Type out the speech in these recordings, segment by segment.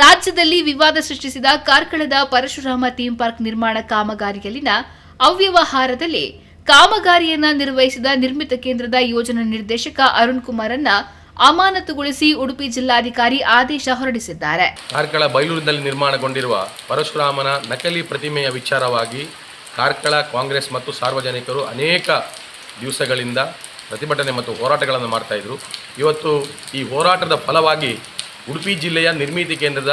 ರಾಜ್ಯದಲ್ಲಿ ವಿವಾದ ಸೃಷ್ಟಿಸಿದ ಕಾರ್ಕಳದ ಪರಶುರಾಮ ಥೀಮ್ ಪಾರ್ಕ್ ನಿರ್ಮಾಣ ಕಾಮಗಾರಿಯಲ್ಲಿನ ಅವ್ಯವಹಾರದಲ್ಲಿ ಕಾಮಗಾರಿಯನ್ನ ನಿರ್ವಹಿಸಿದ ನಿರ್ಮಿತ ಕೇಂದ್ರದ ಯೋಜನಾ ನಿರ್ದೇಶಕ ಅರುಣ್ ಕುಮಾರನ್ನ ಅಮಾನತುಗೊಳಿಸಿ ಉಡುಪಿ ಜಿಲ್ಲಾಧಿಕಾರಿ ಆದೇಶ ಹೊರಡಿಸಿದ್ದಾರೆ. ಕಾರ್ಕಳ ಬೈಲೂರಿನಲ್ಲಿ ನಿರ್ಮಾಣಗೊಂಡಿರುವ ಪರಶುರಾಮನ ನಕಲಿ ಪ್ರತಿಮೆಯ ವಿಚಾರವಾಗಿ ಕಾರ್ಕಳ ಕಾಂಗ್ರೆಸ್ ಮತ್ತು ಸಾರ್ವಜನಿಕರು ಅನೇಕ ದಿವಸಗಳಿಂದ ಪ್ರತಿಭಟನೆ ಮತ್ತು ಹೋರಾಟಗಳನ್ನು ಮಾಡ್ತಾ ಇದ್ರು. ಇವತ್ತು ಈ ಹೋರಾಟದ ಫಲವಾಗಿ ಉಡುಪಿ ಜಿಲ್ಲೆಯ ನಿರ್ಮಿತಿ ಕೇಂದ್ರದ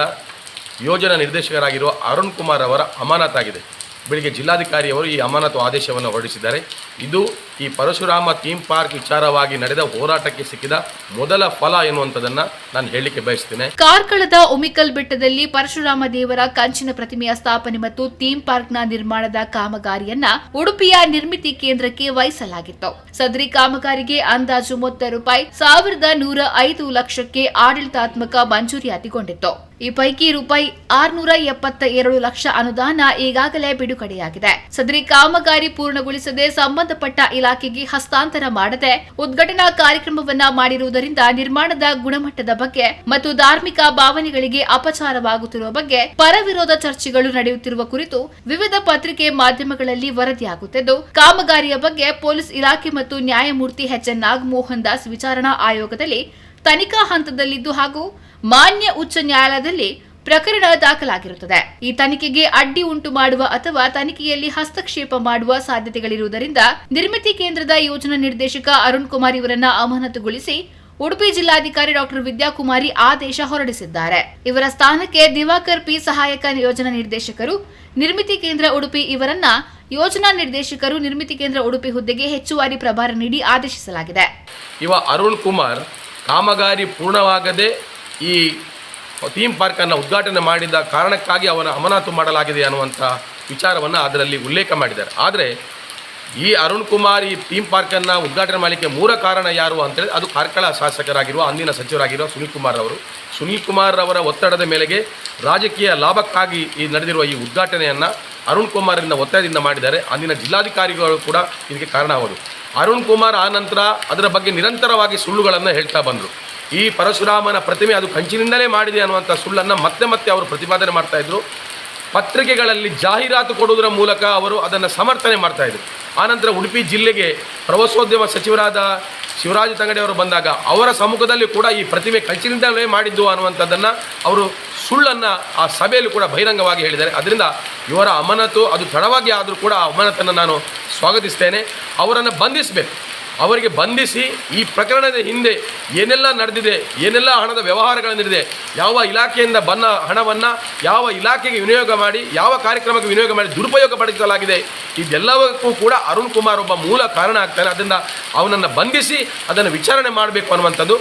ಯೋಜನಾ ನಿರ್ದೇಶಕರಾಗಿರುವ ಅರುಣ್ ಕುಮಾರ್ ಅವರ ಅಮಾನತಾಗಿದೆ. ಬೆಳಿಗ್ಗೆ ಜಿಲ್ಲಾಧಿಕಾರಿಯವರು ಈ ಅಮಾನತು ಆದೇಶವನ್ನು ಹೊರಡಿಸಿದ್ದಾರೆ. ಇದು ಈ ಪರಶುರಾಮ ಥೀಮ್ ಪಾರ್ಕ್ ವಿಚಾರವಾಗಿ ನಡೆದ ಹೋರಾಟಕ್ಕೆ ಸಿಕ್ಕಿದ ಮೊದಲ ಫಲ ಎನ್ನುವಂಥದ್ದನ್ನ ನಾನು ಹೇಳಲಿಕ್ಕೆ ಬಯಸ್ತೇನೆ ಕಾರ್ಕಳದ ಉಮಿಕಲ್ ಬೆಟ್ಟದಲ್ಲಿ ಪರಶುರಾಮ ದೇವರ ಕಂಚಿನ ಪ್ರತಿಮೆಯ ಸ್ಥಾಪನೆ ಮತ್ತು ಥೀಮ್ ಪಾರ್ಕ್ನ ನಿರ್ಮಾಣದ ಕಾಮಗಾರಿಯನ್ನ ಉಡುಪಿಯ ನಿರ್ಮಿತಿ ಕೇಂದ್ರಕ್ಕೆ ವಹಿಸಲಾಗಿತ್ತು. ಸದರಿ ಕಾಮಗಾರಿಗೆ ಅಂದಾಜು ಮೊತ್ತ ರೂಪಾಯಿ ಸಾವಿರದ ನೂರ ಐದು ಲಕ್ಷಕ್ಕೆ ಆಡಳಿತಾತ್ಮಕ ಮಂಜೂರಿಯಾತಿಗೊಂಡಿತ್ತು ಈ ಪೈಕಿ ರೂಪಾಯಿ ಆರ್ನೂರ ಎಪ್ಪತ್ತ ಎರಡು ಲಕ್ಷ ಅನುದಾನ ಈಗಾಗಲೇ ಬಿಡುಗಡೆಯಾಗಿದೆ. ಸದರಿ ಕಾಮಗಾರಿ ಪೂರ್ಣಗೊಳಿಸದೆ ಸಂಬಂಧಪಟ್ಟ ಇಲಾಖೆಗೆ ಹಸ್ತಾಂತರ ಮಾಡದೆ ಉದ್ಘಾಟನಾ ಕಾರ್ಯಕ್ರಮವನ್ನ ಮಾಡಿರುವುದರಿಂದ ನಿರ್ಮಾಣದ ಗುಣಮಟ್ಟದ ಬಗ್ಗೆ ಮತ್ತು ಧಾರ್ಮಿಕ ಭಾವನೆಗಳಿಗೆ ಅಪಚಾರವಾಗುತ್ತಿರುವ ಬಗ್ಗೆ ಪರವಿರೋಧ ಚರ್ಚೆಗಳು ನಡೆಯುತ್ತಿರುವ ಕುರಿತು ವಿವಿಧ ಪತ್ರಿಕೆ ಮಾಧ್ಯಮಗಳಲ್ಲಿ ವರದಿಯಾಗುತ್ತಿದ್ದು, ಕಾಮಗಾರಿಯ ಬಗ್ಗೆ ಪೊಲೀಸ್ ಇಲಾಖೆ ಮತ್ತು ನ್ಯಾಯಮೂರ್ತಿ ಎಚ್ ಎನ್ ನಾಗಮೋಹನ್ ದಾಸ್ ವಿಚಾರಣಾ ಆಯೋಗದಲ್ಲಿ ತನಿಖಾ ಹಂತದಲ್ಲಿದ್ದು ಹಾಗೂ ಮಾನ್ಯ ಉಚ್ಚ ನ್ಯಾಯಾಲಯದಲ್ಲಿ ಪ್ರಕರಣ ದಾಖಲಾಗಿರುತ್ತದೆ. ಈ ತನಿಖೆಗೆ ಅಡ್ಡಿ ಉಂಟು ಮಾಡುವ ಅಥವಾ ತನಿಖೆಯಲ್ಲಿ ಹಸ್ತಕ್ಷೇಪ ಮಾಡುವ ಸಾಧ್ಯತೆಗಳಿರುವುದರಿಂದ ನಿರ್ಮಿತಿ ಕೇಂದ್ರದ ಯೋಜನಾ ನಿರ್ದೇಶಕ ಅರುಣ್ ಕುಮಾರ್ ಇವರನ್ನ ಅಮಾನತುಗೊಳಿಸಿ ಉಡುಪಿ ಜಿಲ್ಲಾಧಿಕಾರಿ ಡಾಕ್ಟರ್ ವಿದ್ಯಾಕುಮಾರಿ ಆದೇಶ ಹೊರಡಿಸಿದ್ದಾರೆ. ಇವರ ಸ್ಥಾನಕ್ಕೆ ದಿವಾಕರ್ ಪಿ ಸಹಾಯಕ ಯೋಜನಾ ನಿರ್ದೇಶಕರು, ನಿರ್ಮಿತಿ ಕೇಂದ್ರ ಉಡುಪಿ ಇವರನ್ನ ಯೋಜನಾ ನಿರ್ದೇಶಕರು, ನಿರ್ಮಿತಿ ಕೇಂದ್ರ ಉಡುಪಿ ಹುದ್ದೆಗೆ ಹೆಚ್ಚುವರಿ ಪ್ರಭಾರ ನೀಡಿ ಆದೇಶಿಸಲಾಗಿದೆ. ಇವ ಅರುಣ್ ಕುಮಾರ್ ಕಾಮಗಾರಿ ಪೂರ್ಣವಾಗದೆ ಈ ಥೀಮ್ ಪಾರ್ಕನ್ನು ಉದ್ಘಾಟನೆ ಮಾಡಿದ ಕಾರಣಕ್ಕಾಗಿ ಅವನ ಅಮಾನತು ಮಾಡಲಾಗಿದೆ ಅನ್ನುವಂಥ ವಿಚಾರವನ್ನು ಅದರಲ್ಲಿ ಉಲ್ಲೇಖ ಮಾಡಿದ್ದಾರೆ. ಆದರೆ ಈ ಅರುಣ್ ಕುಮಾರ್ ಈ ಥೀಮ್ ಪಾರ್ಕನ್ನು ಉದ್ಘಾಟನೆ ಮಾಡಲಿಕ್ಕೆ ಮೂಲ ಕಾರಣ ಯಾರು ಅಂತೇಳಿ ಅದು ಕಾರ್ಕಳ ಶಾಸಕರಾಗಿರುವ, ಅಂದಿನ ಸಚಿವರಾಗಿರುವ ಸುನೀಲ್ ಕುಮಾರ್ ಅವರು. ಸುನೀಲ್ ಕುಮಾರ್ ಅವರ ಒತ್ತಡದ ಮೇಲೆಗೆ ರಾಜಕೀಯ ಲಾಭಕ್ಕಾಗಿ ಈ ನಡೆದಿರುವ ಈ ಉದ್ಘಾಟನೆಯನ್ನು ಅರುಣ್ ಕುಮಾರಿಂದ ಒತ್ತಡದಿಂದ ಮಾಡಿದ್ದಾರೆ. ಅಂದಿನ ಜಿಲ್ಲಾಧಿಕಾರಿಗಳು ಕೂಡ ಇದಕ್ಕೆ ಕಾರಣವಾದರು ಅರುಣ್ ಕುಮಾರ್ ಆ ನಂತರ ಅದರ ಬಗ್ಗೆ ನಿರಂತರವಾಗಿ ಸುಳ್ಳುಗಳನ್ನು ಹೇಳ್ತಾ ಬಂದರು. ಈ ಪರಶುರಾಮನ ಪ್ರತಿಮೆ ಅದು ಕಂಚಿನಿಂದಲೇ ಮಾಡಿದೆ ಅನ್ನುವಂಥ ಸುಳ್ಳನ್ನು ಮತ್ತೆ ಮತ್ತೆ ಅವರು ಪ್ರತಿಪಾದನೆ ಮಾಡ್ತಾಯಿದ್ರು ಪತ್ರಿಕೆಗಳಲ್ಲಿ ಜಾಹೀರಾತು ಕೊಡುವುದರ ಮೂಲಕ ಅವರು ಅದನ್ನು ಸಮರ್ಥನೆ ಮಾಡ್ತಾಯಿದ್ರು ಆನಂತರ ಉಡುಪಿ ಜಿಲ್ಲೆಗೆ ಪ್ರವಾಸೋದ್ಯಮ ಸಚಿವರಾದ ಶಿವರಾಜ ತಂಗಡಿ ಅವರು ಬಂದಾಗ ಅವರ ಸಮ್ಮುಖದಲ್ಲಿ ಕೂಡ ಈ ಪ್ರತಿಮೆ ಕಂಚಿನಿಂದಲೇ ಮಾಡಿದ್ದು ಅನ್ನುವಂಥದ್ದನ್ನು ಅವರು ಸುಳ್ಳನ್ನು ಆ ಸಭೆಯಲ್ಲಿ ಕೂಡ ಬಹಿರಂಗವಾಗಿ ಹೇಳಿದ್ದಾರೆ. ಅದರಿಂದ ಇವರ ಅಮಾನತು ಅದು ತಡವಾಗಿ ಆದರೂ ಕೂಡ ಆ ಅಮಾನತನ್ನು ನಾನು ಸ್ವಾಗತಿಸ್ತೇನೆ. ಅವರನ್ನು ಬಂಧಿಸಬೇಕು. ಅವರಿಗೆ ಬಂಧಿಸಿ ಈ ಪ್ರಕರಣದ ಹಿಂದೆ ಏನೆಲ್ಲ ನಡೆದಿದೆ, ಏನೆಲ್ಲ ಹಣದ ವ್ಯವಹಾರಗಳು ನಡೆದಿದೆ ಯಾವ ಇಲಾಖೆಯಿಂದ ಬಂದ ಹಣವನ್ನು, ಯಾವ ಇಲಾಖೆಗೆ ವಿನಿಯೋಗ ಮಾಡಿ, ಯಾವ ಕಾರ್ಯಕ್ರಮಕ್ಕೆ ವಿನಿಯೋಗ ಮಾಡಿ ದುರುಪಯೋಗ ಪಡಿಸಲಾಗಿದೆ, ಇದೆಲ್ಲವಕ್ಕೂ ಕೂಡ ಅರುಣ್ ಕುಮಾರ್ ಒಬ್ಬ ಮೂಲ ಕಾರಣ ಆಗ್ತಾನೆ. ಅದನ್ನು ಅವನನ್ನು ಬಂಧಿಸಿ ಅದನ್ನು ವಿಚಾರಣೆ ಮಾಡಬೇಕು ಅನ್ನುವಂಥದ್ದು.